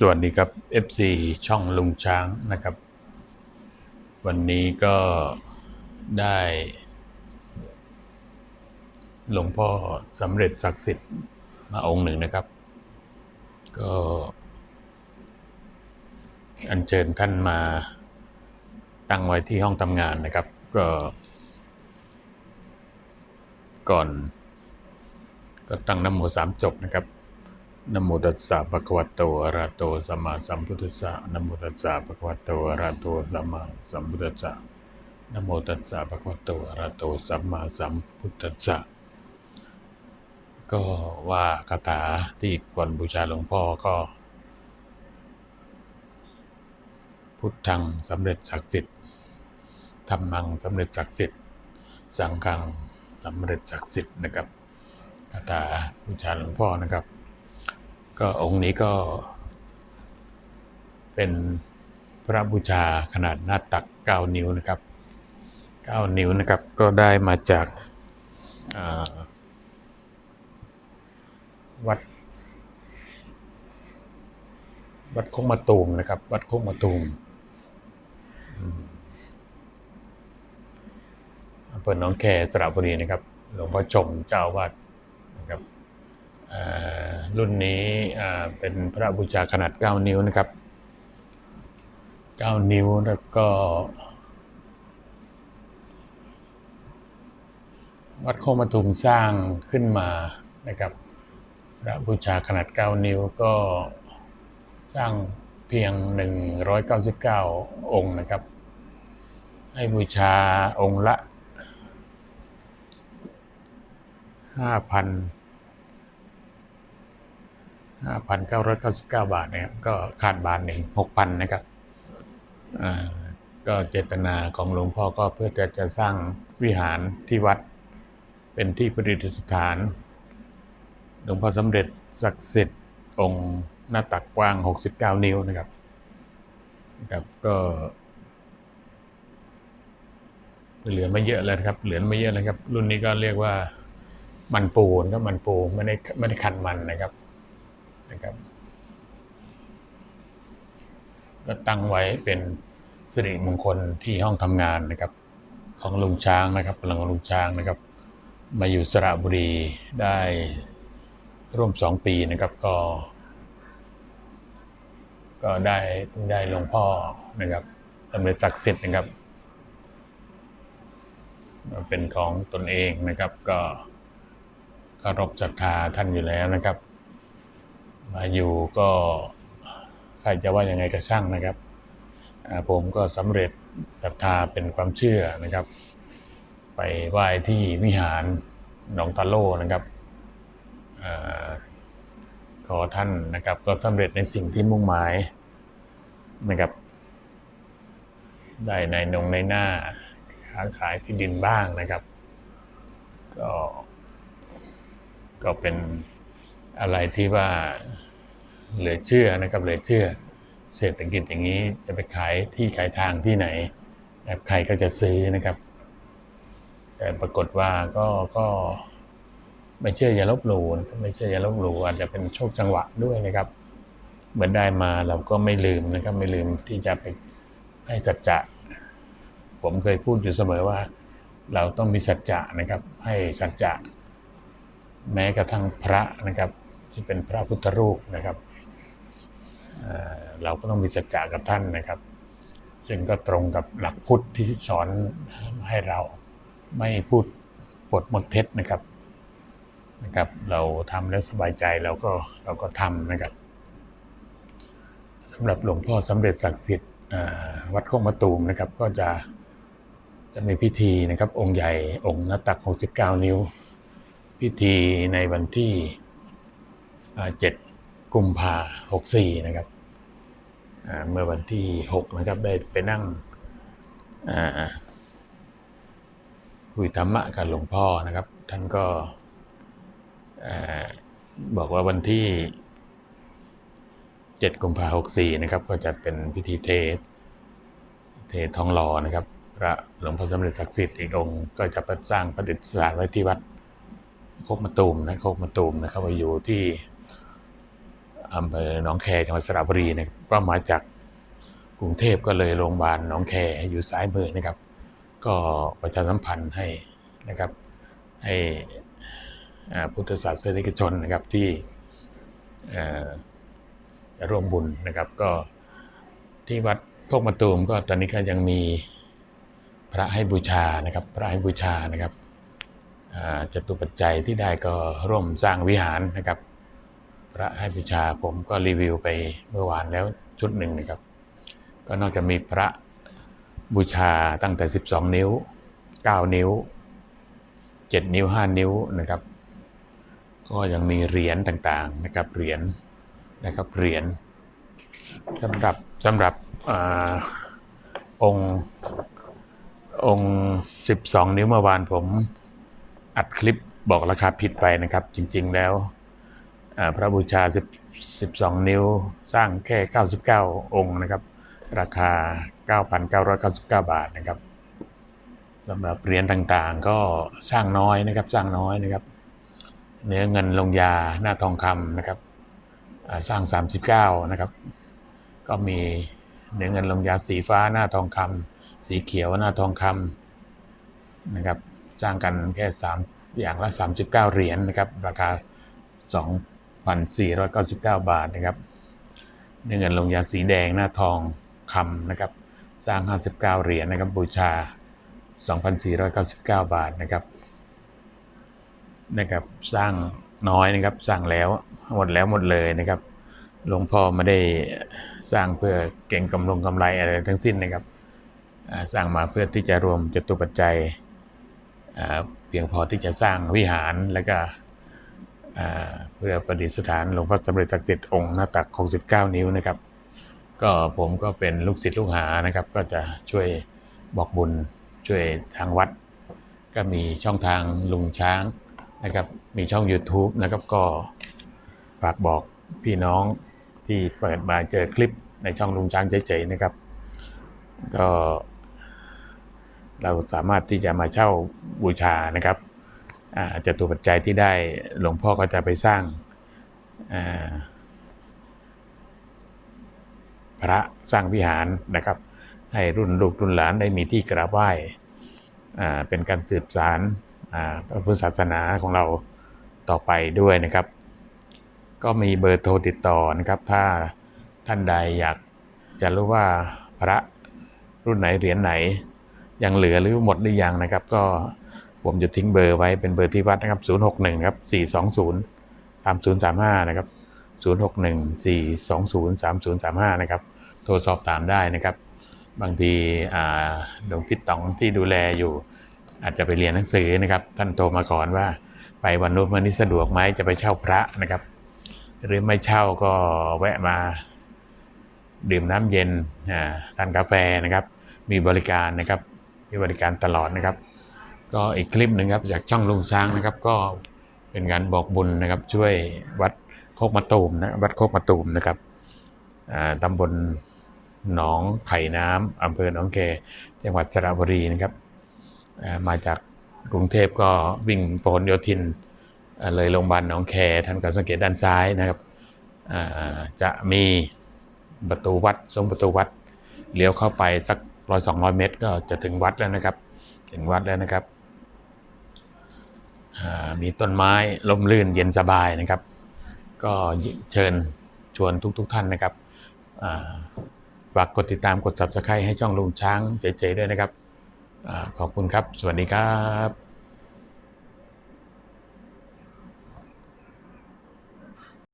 สวัสดีครับ FC ช่องลุงช้างนะครับ วันนี้ก็ได้ หลวงพ่อสำเร็จศักดิ์สิทธิ์มาองค์หนึ่งนะครับ ก็ อัญเชิญท่านมาตั้งไว้ที่ห้องทำงานนะครับ ก็ ก่อน ก็ตั้งน้ำโมสามจบนะครับ นโมตัสสะภะคะวะโตอะระหะโตสัมมาสัมพุทธัสสะนโมตัสสะภะคะวะโตอะระหะโตสัมมาสัมพุทธัสสะนโมตัสสะภะคะวะโตอะระหะโตสัมมาสัมพุทธัสสะก็ว่าคาถาที่ก่อนบูชาหลวงพ่อก็ พุทธังสำเร็จศักดิ์สิทธิ์ธรรมังสำเร็จศักดิ์สิทธิ์สังฆังสำเร็จศักดิ์สิทธิ์นะครับคาถาบูชาหลวงพ่อนะครับ ก็องค์นี้ก็ เป็นพระบูชาขนาดหน้าตัก 9 นิ้วนะครับ 9 นิ้วนะครับก็ได้มาจากาวัด วัดโคกมะตูมนะครับ วัดโคกมะตูมอำเภอหนองแคสระบุรีนะครับ หลวงพ่อชมเจ้าวาดนะครับอา รุ่นนี้เป็นพระบูชาขนาด 9 นิ้วนะครับ 9 นิ้วแล้วก็วัดโคกมะตูมสร้างขึ้นมานะครับ พระบูชาขนาด 9 นิ้วก็สร้างเพียง 199 องค์นะครับ ให้บูชาองค์ละ 5,000 5,999 บาทนะครับ ก็ขาดบาทหนึ่ง6,000 นะครับก็เจตนาของหลวงพ่อก็เพื่อจะจะสร้างวิหารที่วัดเป็นที่ประดิษฐาน หลวงพ่อสำเร็จศักดิ์สิทธิ์องค์หน้าตักกว้าง 69 นิ้วนะครับนะครับก็เหลือไม่เยอะแล้วนะครับ เหลือไม่เยอะเลยครับ รุ่นนี้ก็เรียกว่ามันปูนะครับมันปูไม่ได้ไม่ได้คันมันนะครับ นะครับ ก็ตั้งไว้เป็นสิริมงคลที่ห้องทำงานนะครับ ของลุงช้างนะครับพลังของลุงช้างนะครับ มาอยู่สระบุรีได้ร่วมสองปีนะครับก็ ก็ได้ได้หลวงพ่อนะครับสำเร็จศักดิ์สิทธิ์นะครับเป็นของตนเองนะครับ ก็เคารพศรัทธาท่านอยู่แล้วนะครับ มาอยู่ก็ใครจะว่ายังไงก็ช่างนะครับ ผมก็สำเร็จศรัทธาเป็นความเชื่อนะครับ ไปไหว้ที่วิหารหนองตาโลนะครับอขอท่านนะครับก็สำเร็จในสิ่งที่มุ่งหมายนะครับ ได้ในนงในหน้าค้าขายที่ดินบ้างนะครับ ก็ก็เป็นอะไรที่ว่า เหลือเชื่อนะครับเหลือเชื่อ เศรษฐกิจอย่างนี้จะไปขายที่ขายทางที่ไหนนะครับใครก็จะซื้อนะครับ แต่ปรากฏว่าก็ก็ไม่เชื่ออย่าลบหลู่ไม่เชื่ออย่าลบหลู่อาจจะเป็นโชคจังหวะด้วยนะครับเหมือนได้มาเราก็ไม่ลืมนะครับ ไม่ลืมที่จะไปให้สัจจะ ผมเคยพูดอยู่เสมอว่า เราต้องมีสัจจะนะครับ ให้สัจจะ แม้กระทั่งพระนะครับ ที่เป็นพระพุทธรูปนะครับเราก็ต้องมีสัจจะกับท่านนะครับ ซึ่งก็ตรงกับหลักพุทธที่สอนให้เราไม่พูดปดมดเท็จนะครับนะครับ เราทำแล้วสบายใจเราก็เราก็ทำนะครับสำหรับหลวงพ่อสำเร็จศักดิ์สิทธิ์วัดโคกมะตูมนะครับ ก็จะจะมีพิธีนะครับ องค์ใหญ่องค์หน้าตัก 69 นิ้ว พิธีในวันที่ 7กุมภาหกสี่นะครับเมื่อวันที่ 6 นะครับ ได้ไปนั่งคุยธรรมะกับหลวงพ่อนะครับ ท่านก็อบอกว่าวันที่ 7กุมภาหกสี่นะครับ ก็จะเป็นพิธีเทศเททองหล่อนะครับ พระหลวงพ่อสำเร็จศักดิ์สิทธิ์อีกองค์ก็จะประสร้างประดิษฐานไว้ที่วัดโคกมะตูมนะโคกมะตูมนะครับว่าอยู่ที่ อำเภอหนองแคจังหวัดสระบุรีนะครับก็มาจากกรุงเทพก็เลยโรงพยาบาลหนองแคอยู่ซ้ายมือนะครับ ก็ประชาสัมพันธ์ให้นะครับให้พุทธศาสนิกชนนะครับที่จะร่วมบุญนะครับ ก็ที่วัดโคกมะตูมก็ตอนนี้ก็ยังมีพระให้บูชานะครับ พระให้บูชานะครับจตุปัจจัยที่ได้ก็ร่วมสร้างวิหารนะครับ พระให้บูชาผมก็รีวิวไปเมื่อวานแล้วชุดหนึ่งนะครับ ก็นอกจากมีพระบูชาตั้งแต่ 12 นิ้ว 9 นิ้ว 7 นิ้ว 5 นิ้วนะครับ ก็ยังมีเหรียญต่างๆนะครับเหรียญนะครับเหรียญสำหรับสำหรับอองค์องค์12 นิ้วเมื่อวานผมอัดคลิปบอกราคาผิดไปนะครับ จริง ๆ แล้ว พระบูชา12 นิ้วสร้างแค่ 99 องค์นะครับ ราคา 9,999 บาทนะครับสำหรับเหรียญต่างๆ ก็สร้างน้อยนะครับสร้างน้อยนะครับ เนื้อเงินลงยาหน้าทองคำนะครับอ่าสร้าง 39 นะครับ ก็มีเนื้อเงินลงยาสีฟ้าหน้าทองคำสีเขียวหน้าทองคำนะครับสร้างกันแค่ 3 อย่างละ 39 เหรียญนะครับ ราคา 2,499 บาทนะครับเนื้อเงินลงยาสีแดงหน้าทองคำนะครับสร้าง 59 เหรียญนะครับบูชา 2,499 บาทนะครับนะครับสร้างน้อยนะครับสร้างแล้วหมดแล้วหมดเลยนะครับหลวงพ่อไม่ได้สร้างเพื่อเก่งกำลงกำไรอะไรทั้งสิ้นนะครับสร้างมาเพื่อที่จะรวมจตุปัจจัยเพียงพอที่จะสร้างวิหารแล้วก็ เพื่อประดิษฐานหลวงพ่อสำเร็จศักดิ์สิทธิ์องค์หน้าตัก69 นิ้วนะครับ ก็ผมก็เป็นลูกศิษย์ลูกหานะครับ ก็จะช่วยบอกบุญช่วยทางวัด ก็มีช่องทางลุงช้างนะครับ มีช่อง YouTube นะครับก็ฝากบอกพี่น้องที่เปิดมาเจอคลิปในช่องลุงช้างเฉยๆนะครับ ก็เราสามารถที่จะมาเช่าบูชานะครับ อาจตุปัจจัยที่ได้หลวงพ่อก็จะไปสร้างาพระสร้างวิหารนะครับ ให้รุ่นลูกรุ่นหลานได้มีที่กราบไหว้เป็นการสืบสารพระพุทธศาสนาของเราต่อไปด้วยนะครับ ก็มีเบอร์โทรติดต่อนะครับ ถ้าท่านใดอยากจะรู้ว่าพระรุ่นไหนเหรียญไหนยังเหลือหรือหมดหรือยังนะครับ ก็ ผมจะทิ้งเบอร์ไว้เป็นเบอร์ที่วัดนะครับ 061ครับ420 3035 นะครับ 061 420 3035 นะครับ โทรสอบถามได้นะครับ บางทีอ่าหลวงพี่ต๋องที่ดูแลอยู่ อาจจะไปเรียนหนังสือนะครับ ท่านโทรมาก่อนว่า ไปวันนู้นวันนี้สะดวกไหมจะไปเช่าพระนะครับ หรือไม่เช่าก็แวะมาดื่มน้ำเย็นอ่าทานกาแฟนะครับ มีบริการนะครับ มีบริการตลอดนะครับ ก็อีกคลิปหนึ่งครับจากช่องลุงช้างนะครับ ก็เป็นการบอกบุญนะครับ ช่วยวัดโคกมะตูมนะวัดโคกมะตูมนะครับตำบลหนองไผ่น้ำอำเภอหนองแคจังหวัดสระบุรีนะครับมาจากกรุงเทพก็วิ่งพหลโยธินเลยโรงพยาบาลหนองแคท่านก็สังเกตด้านซ้ายนะครับจะมีประตูวัดทรงประตูวัดเลี้ยวเข้าไปสักร้อยสองร้อยเมตร ก็จะถึงวัดแล้วนะครับ ถึงวัดแล้วนะครับ มีต้นไม้ร่มรื่นเย็นสบายนะครับ ก็เชิญชวนทุกๆทท่านนะครับฝากกดติดตามกด subscribe ให้ช่องลุงช้างเจ๋ๆด้วยนะครับอขอบคุณครับ สวัสดีครับ